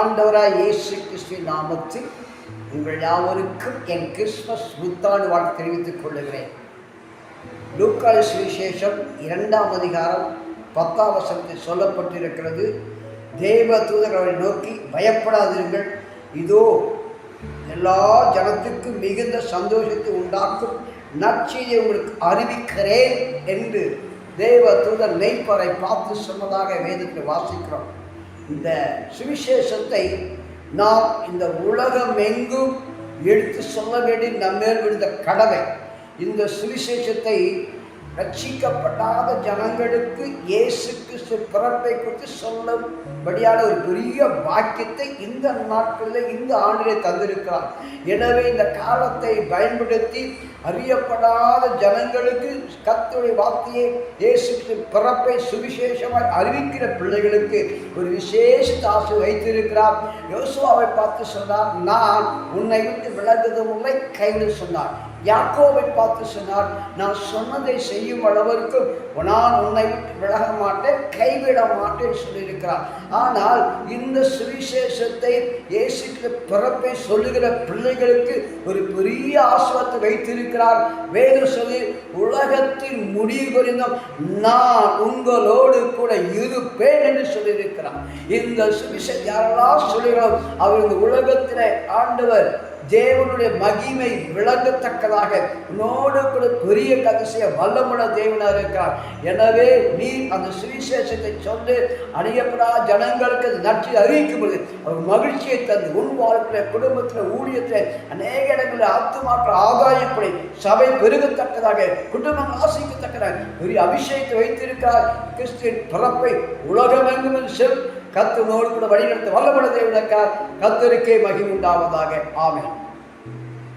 ஆண்டவராய் இயேசு கிறிஸ்துவின் நாமத்தில் உங்கள் யாவருக்கும் என் கிறிஸ்மஸ் புத்தாண்டு வாழ்த்து தெரிவித்துக் கொள்ளுகிறேன். லூக்கால சுவிசேஷம் இரண்டாம் அதிகாரம் பத்தாம் வசனத்தில் சொல்லப்பட்டிருக்கிறது. தேவ தூதர்களை நோக்கி பயப்படாதீர்கள் இதோ எல்லா ஜனத்துக்கும் மிகுந்த சந்தோஷத்தை உண்டாக்கும் நற்செய்தியை உங்களுக்கு அறிவிக்கிறேன் என்று தேவ தூதர் மெய்ப்பரை பார்த்து சொன்னதாக வேதத்தில் வாசிக்கிறோம். இந்த சுவிசேஷத்தை நாம் இந்த உலகம் எங்கும் எடுத்து சொல்ல வேண்டிய நம்மேல் விழுந்த கடமை. இந்த சுவிசேஷத்தை ரட்சிக்கப்படாத ஜனங்களுக்கு இயேசு கிறிஸ்து பிறப்பை குறித்து சொல்லும்படியான ஒரு பெரிய வாக்கியத்தை இந்த நாட்களில் இந்த ஆண்டிலே தந்திருக்கிறார். எனவே இந்த காலத்தை பயன்படுத்தி அறியப்படாத ஜனங்களுக்கு கத்துடைய வார்த்தையை இயேசு பிறப்பை சுவிசேஷமாய் அறிவிக்கிற பிள்ளைகளுக்கு ஒரு விசேஷ ஆசை வைத்திருக்கிறார். யோசுவாவை பார்த்து சொன்னார் நான் உன்னை விட்டு விலகுதும் இல்லை கைவிட சொன்னார். யாக்கோவை பார்த்து சொன்னார் நான் சொன்னதை செய்யும் அளவிற்கு நான் உன்னை விட்டு விலக மாட்டேன் கைவிட மாட்டேன் சொல்லியிருக்கிறார். ஆனால் இந்த சுவிசேஷத்தை இயேசுக்கு பிறப்பை சொல்லுகிற பிள்ளைகளுக்கு ஒரு பெரிய ஆசிரத்தை வைத்திருக்கிறார். வேறு சொல்லி உலகத்தின் முடிவு குறிந்தும் நான் உங்களோடு கூட இருப்பேன் என்று சொல்லியிருக்கிறார். இந்த சுவிசேஷம் யாரெல்லாம் சொல்லுகிறோம் அவர் இந்த உலகத்திலே ஆண்டவர் தேவனுடைய மகிமை விளங்கத்தக்கதாக. உன்னோடு கூட பெரிய கதிசைய வல்லமுள்ள தேவனாக இருக்கிறார். எனவே நீ அந்த சுவிசேஷத்தை சொல்லி அணியப்படா ஜனங்களுக்கு நட்சி அறிவிக்கும் பொழுது அவர் மகிழ்ச்சியை தந்து உன் வாழ்க்கையில் குடும்பத்தில் ஊழியத்தில் அநேக இடங்களில் ஆத்துமாக்கள் ஆதாயப்படி சபை பெருகத்தக்கதாக குடும்பம் ஆசிக்கத்தக்கதாக பெரிய அபிஷேகத்தை வைத்திருக்கிறார். கிறிஸ்துவின் பிறப்பை உலகமெங்கும் செல் கத்து நோடு கூட வழிநடத்த வல்லமுள்ள தேவனக்கார் கத்தருக்கே மகிழ்வுண்டாவதாக ஆமென்.